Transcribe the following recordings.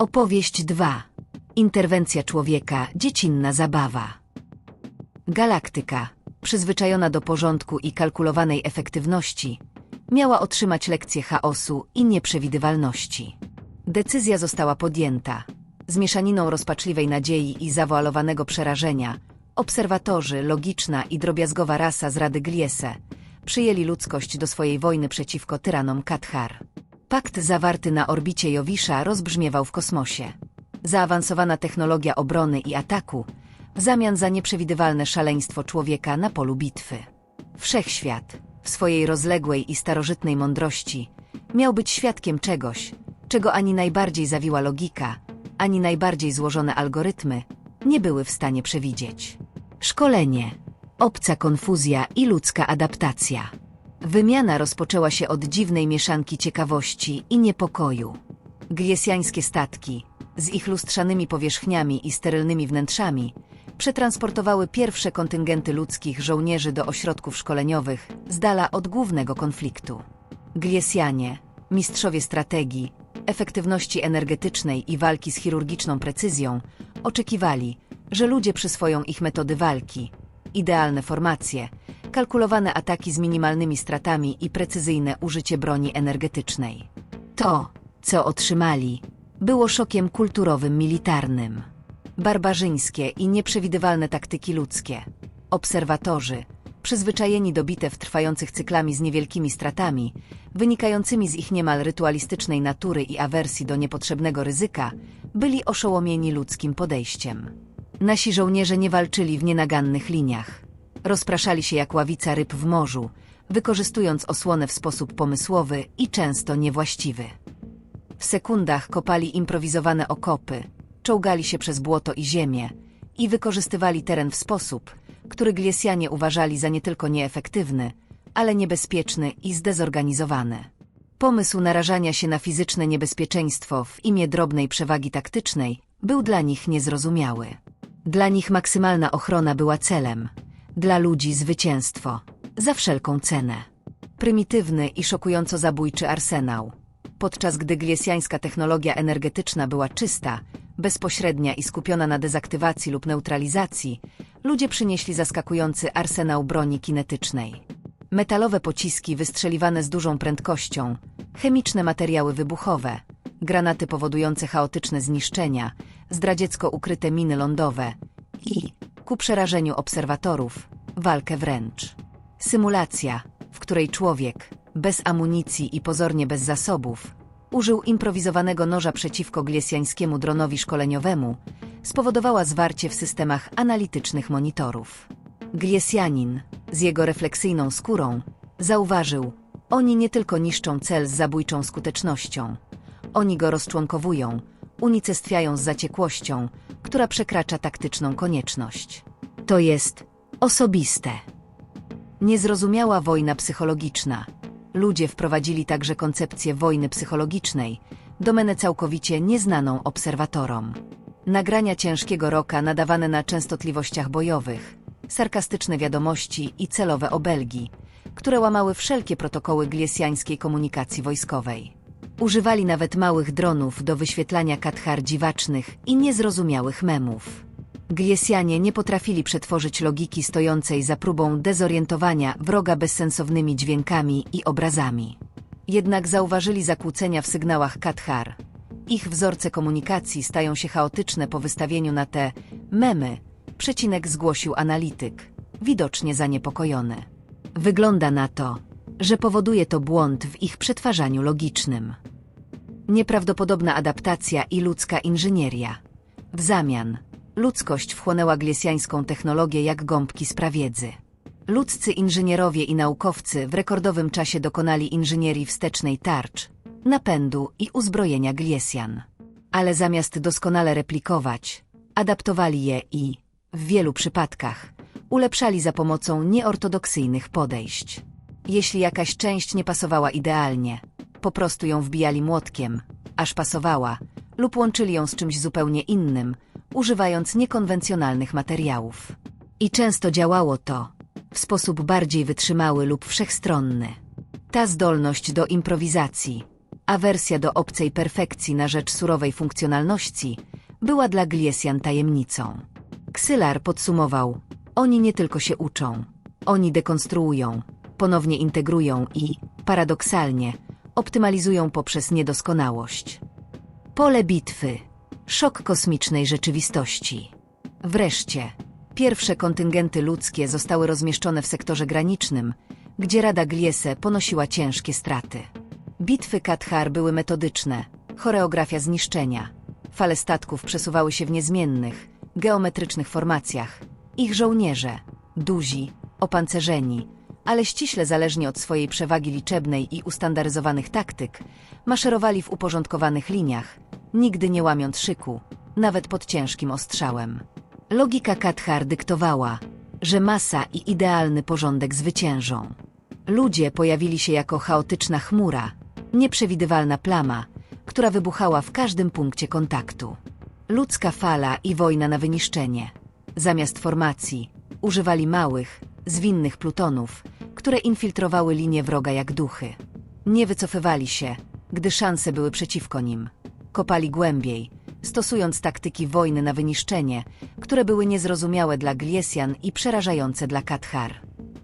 Opowieść 2. Interwencja człowieka, dziecinna zabawa. Galaktyka, przyzwyczajona do porządku i kalkulowanej efektywności, miała otrzymać lekcję chaosu i nieprzewidywalności. Decyzja została podjęta. Z mieszaniną rozpaczliwej nadziei i zawoalowanego przerażenia, obserwatorzy, logiczna i drobiazgowa rasa z Rady Gliese przyjęli ludzkość do swojej wojny przeciwko tyranom Kathar. Pakt zawarty na orbicie Jowisza rozbrzmiewał w kosmosie. Zaawansowana technologia obrony i ataku w zamian za nieprzewidywalne szaleństwo człowieka na polu bitwy. Wszechświat, w swojej rozległej i starożytnej mądrości, miał być świadkiem czegoś, czego ani najbardziej zawiła logika, ani najbardziej złożone algorytmy nie były w stanie przewidzieć. Szkolenie, obca konfuzja i ludzka adaptacja. Wymiana rozpoczęła się od dziwnej mieszanki ciekawości i niepokoju. Gliesjańskie statki, z ich lustrzanymi powierzchniami i sterylnymi wnętrzami, przetransportowały pierwsze kontyngenty ludzkich żołnierzy do ośrodków szkoleniowych z dala od głównego konfliktu. Gliesjanie, mistrzowie strategii, efektywności energetycznej i walki z chirurgiczną precyzją, oczekiwali, że ludzie przyswoją ich metody walki, idealne formacje, kalkulowane ataki z minimalnymi stratami i precyzyjne użycie broni energetycznej. To, co otrzymali, było szokiem kulturowym militarnym. Barbarzyńskie i nieprzewidywalne taktyki ludzkie. Obserwatorzy, przyzwyczajeni do bitew trwających cyklami z niewielkimi stratami, wynikającymi z ich niemal rytualistycznej natury i awersji do niepotrzebnego ryzyka, byli oszołomieni ludzkim podejściem. Nasi żołnierze nie walczyli w nienagannych liniach. Rozpraszali się jak ławica ryb w morzu, wykorzystując osłonę w sposób pomysłowy i często niewłaściwy. W sekundach kopali improwizowane okopy, czołgali się przez błoto i ziemię i wykorzystywali teren w sposób, który Gliesjanie uważali za nie tylko nieefektywny, ale niebezpieczny i zdezorganizowany. Pomysł narażania się na fizyczne niebezpieczeństwo w imię drobnej przewagi taktycznej był dla nich niezrozumiały. Dla nich maksymalna ochrona była celem, dla ludzi zwycięstwo, za wszelką cenę. Prymitywny i szokująco zabójczy arsenał. Podczas gdy gliesjańska technologia energetyczna była czysta, bezpośrednia i skupiona na dezaktywacji lub neutralizacji, ludzie przynieśli zaskakujący arsenał broni kinetycznej. Metalowe pociski wystrzeliwane z dużą prędkością, chemiczne materiały wybuchowe, granaty powodujące chaotyczne zniszczenia, zdradziecko ukryte miny lądowe i, ku przerażeniu obserwatorów, walkę wręcz. Symulacja, w której człowiek, bez amunicji i pozornie bez zasobów, użył improwizowanego noża przeciwko gliesjańskiemu dronowi szkoleniowemu, spowodowała zwarcie w systemach analitycznych monitorów. Gliesjanin, z jego refleksyjną skórą, zauważył, oni nie tylko niszczą cel z zabójczą skutecznością, oni go rozczłonkowują, unicestwiają z zaciekłością, która przekracza taktyczną konieczność. To jest osobiste. Niezrozumiała wojna psychologiczna. Ludzie wprowadzili także koncepcję wojny psychologicznej, domenę całkowicie nieznaną obserwatorom. Nagrania ciężkiego roka nadawane na częstotliwościach bojowych, sarkastyczne wiadomości i celowe obelgi, które łamały wszelkie protokoły gliesjańskiej komunikacji wojskowej. Używali nawet małych dronów do wyświetlania kathar dziwacznych i niezrozumiałych memów. Gliesjanie nie potrafili przetworzyć logiki stojącej za próbą dezorientowania wroga bezsensownymi dźwiękami i obrazami. Jednak zauważyli zakłócenia w sygnałach kathar. Ich wzorce komunikacji stają się chaotyczne po wystawieniu na te memy, przecinek zgłosił analityk, widocznie zaniepokojony. Wygląda na to, że powoduje to błąd w ich przetwarzaniu logicznym. Nieprawdopodobna adaptacja i ludzka inżynieria. W zamian, ludzkość wchłonęła gliesjańską technologię jak gąbki z prawiedzy. Ludzcy inżynierowie i naukowcy w rekordowym czasie dokonali inżynierii wstecznej tarcz, napędu i uzbrojenia gliesjan. Ale zamiast doskonale replikować, adaptowali je i, w wielu przypadkach, ulepszali za pomocą nieortodoksyjnych podejść. Jeśli jakaś część nie pasowała idealnie, po prostu ją wbijali młotkiem, aż pasowała, lub łączyli ją z czymś zupełnie innym, używając niekonwencjonalnych materiałów. I często działało to w sposób bardziej wytrzymały lub wszechstronny. Ta zdolność do improwizacji, Awersja do obcej perfekcji na rzecz surowej funkcjonalności była dla Gliesian tajemnicą. Ksylar podsumował: Oni nie tylko się uczą, oni dekonstruują, ponownie integrują i, paradoksalnie, optymalizują poprzez niedoskonałość. Pole bitwy. Szok kosmicznej rzeczywistości. Wreszcie, pierwsze kontyngenty ludzkie zostały rozmieszczone w sektorze granicznym, gdzie Rada Gliese ponosiła ciężkie straty. Bitwy Kathar były metodyczne, choreografia zniszczenia. Fale statków przesuwały się w niezmiennych, geometrycznych formacjach. Ich żołnierze, duzi, opancerzeni, ale ściśle zależni od swojej przewagi liczebnej i ustandaryzowanych taktyk, maszerowali w uporządkowanych liniach, nigdy nie łamiąc szyku, nawet pod ciężkim ostrzałem. Logika Kathar dyktowała, że masa i idealny porządek zwyciężą. Ludzie pojawili się jako chaotyczna chmura, nieprzewidywalna plama, która wybuchała w każdym punkcie kontaktu. Ludzka fala i wojna na wyniszczenie. Zamiast formacji, używali małych, zwinnych plutonów, które infiltrowały linię wroga jak duchy. Nie wycofywali się, gdy szanse były przeciwko nim. Kopali głębiej, stosując taktyki wojny na wyniszczenie, które były niezrozumiałe dla Gliesian i przerażające dla Kathar.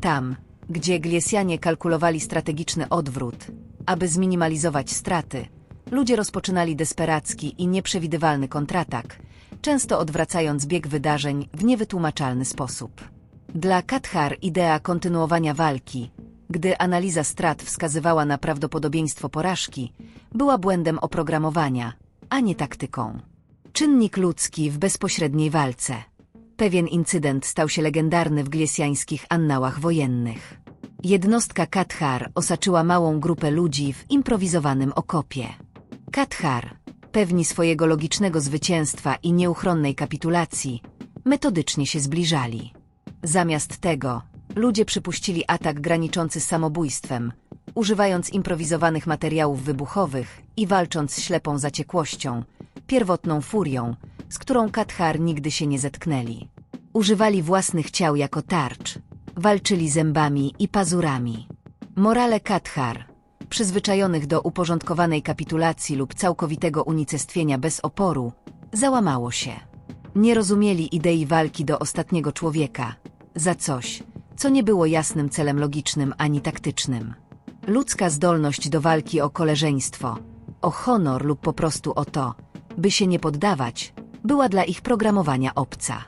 Tam, gdzie Gliesianie kalkulowali strategiczny odwrót, aby zminimalizować straty, ludzie rozpoczynali desperacki i nieprzewidywalny kontratak, często odwracając bieg wydarzeń w niewytłumaczalny sposób. Dla Kathar idea kontynuowania walki, gdy analiza strat wskazywała na prawdopodobieństwo porażki, była błędem oprogramowania, a nie taktyką. Czynnik ludzki w bezpośredniej walce. Pewien incydent stał się legendarny w gliesjańskich annałach wojennych. Jednostka Kathar osaczyła małą grupę ludzi w improwizowanym okopie. Kathar, pewni swojego logicznego zwycięstwa i nieuchronnej kapitulacji, metodycznie się zbliżali. Zamiast tego, ludzie przypuścili atak graniczący z samobójstwem, używając improwizowanych materiałów wybuchowych i walcząc z ślepą zaciekłością, pierwotną furią, z którą Kathar nigdy się nie zetknęli. Używali własnych ciał jako tarcz, walczyli zębami i pazurami. Morale Kathar, przyzwyczajonych do uporządkowanej kapitulacji lub całkowitego unicestwienia bez oporu, załamało się. Nie rozumieli idei walki do ostatniego człowieka, za coś, co nie było jasnym celem logicznym ani taktycznym. Ludzka zdolność do walki o koleżeństwo, o honor lub po prostu o to, by się nie poddawać, była dla ich programowania obca.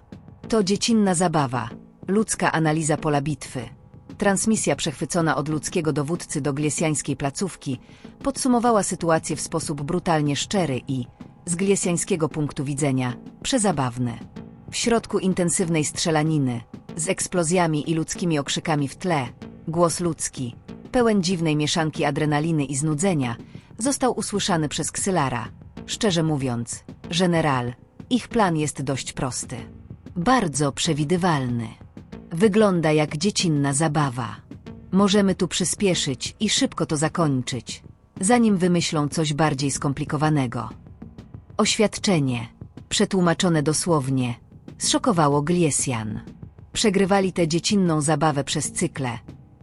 To dziecinna zabawa, ludzka analiza pola bitwy. Transmisja przechwycona od ludzkiego dowódcy do gliesjańskiej placówki podsumowała sytuację w sposób brutalnie szczery i, z gliesjańskiego punktu widzenia, przezabawny. W środku intensywnej strzelaniny, z eksplozjami i ludzkimi okrzykami w tle, głos ludzki, pełen dziwnej mieszanki adrenaliny i znudzenia, został usłyszany przez Ksylara. Szczerze mówiąc, general, ich plan jest dość prosty. Bardzo przewidywalny. Wygląda jak dziecinna zabawa. Możemy tu przyspieszyć i szybko to zakończyć, zanim wymyślą coś bardziej skomplikowanego. Oświadczenie, przetłumaczone dosłownie, zszokowało Gliesian. Przegrywali tę dziecinną zabawę przez cykle.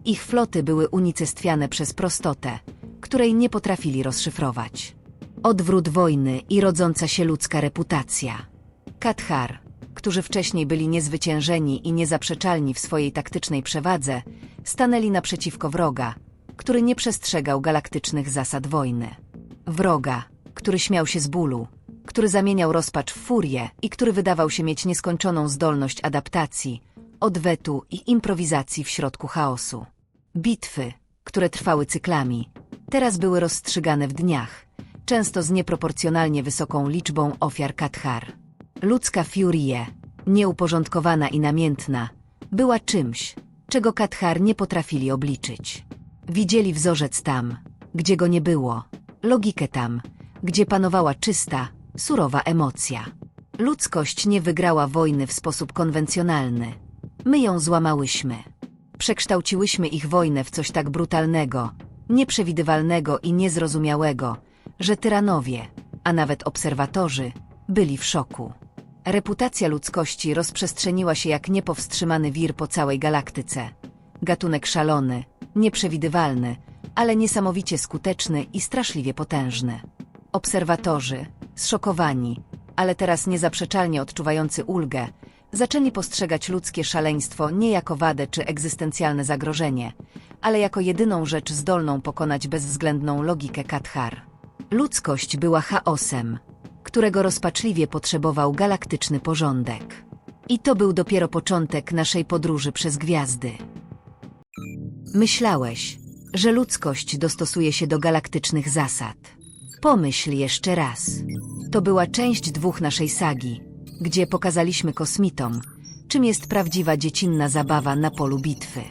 Ich floty były unicestwiane przez prostotę, której nie potrafili rozszyfrować. Odwrót wojny i rodząca się ludzka reputacja. Kathar, którzy wcześniej byli niezwyciężeni i niezaprzeczalni w swojej taktycznej przewadze, stanęli naprzeciwko wroga, który nie przestrzegał galaktycznych zasad wojny. Wroga, który śmiał się z bólu, który zamieniał rozpacz w furię i który wydawał się mieć nieskończoną zdolność adaptacji, odwetu i improwizacji w środku chaosu. Bitwy, które trwały cyklami, teraz były rozstrzygane w dniach, często z nieproporcjonalnie wysoką liczbą ofiar Kathar. Ludzka furie, nieuporządkowana i namiętna, była czymś, czego Kathar nie potrafili obliczyć. Widzieli wzorzec tam, gdzie go nie było, logikę tam, gdzie panowała czysta, surowa emocja. Ludzkość nie wygrała wojny w sposób konwencjonalny. My ją złamałyśmy. Przekształciłyśmy ich wojnę w coś tak brutalnego, nieprzewidywalnego i niezrozumiałego, że tyranowie, a nawet obserwatorzy, byli w szoku. Reputacja ludzkości rozprzestrzeniła się jak niepowstrzymany wir po całej galaktyce. Gatunek szalony, nieprzewidywalny, ale niesamowicie skuteczny i straszliwie potężny. Obserwatorzy, zszokowani, ale teraz niezaprzeczalnie odczuwający ulgę, zaczęli postrzegać ludzkie szaleństwo nie jako wadę czy egzystencjalne zagrożenie, ale jako jedyną rzecz zdolną pokonać bezwzględną logikę Kathar. Ludzkość była chaosem, którego rozpaczliwie potrzebował galaktyczny porządek. I to był dopiero początek naszej podróży przez gwiazdy. Myślałeś, że ludzkość dostosuje się do galaktycznych zasad. Pomyśl jeszcze raz. To była część dwóch naszej sagi, gdzie pokazaliśmy kosmitom, czym jest prawdziwa dziecinna zabawa na polu bitwy.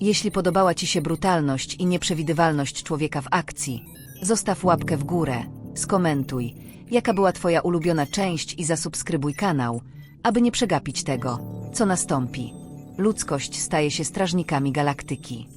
Jeśli podobała Ci się brutalność i nieprzewidywalność człowieka w akcji, zostaw łapkę w górę, skomentuj, jaka była Twoja ulubiona część i zasubskrybuj kanał, aby nie przegapić tego, co nastąpi. Ludzkość staje się strażnikami galaktyki.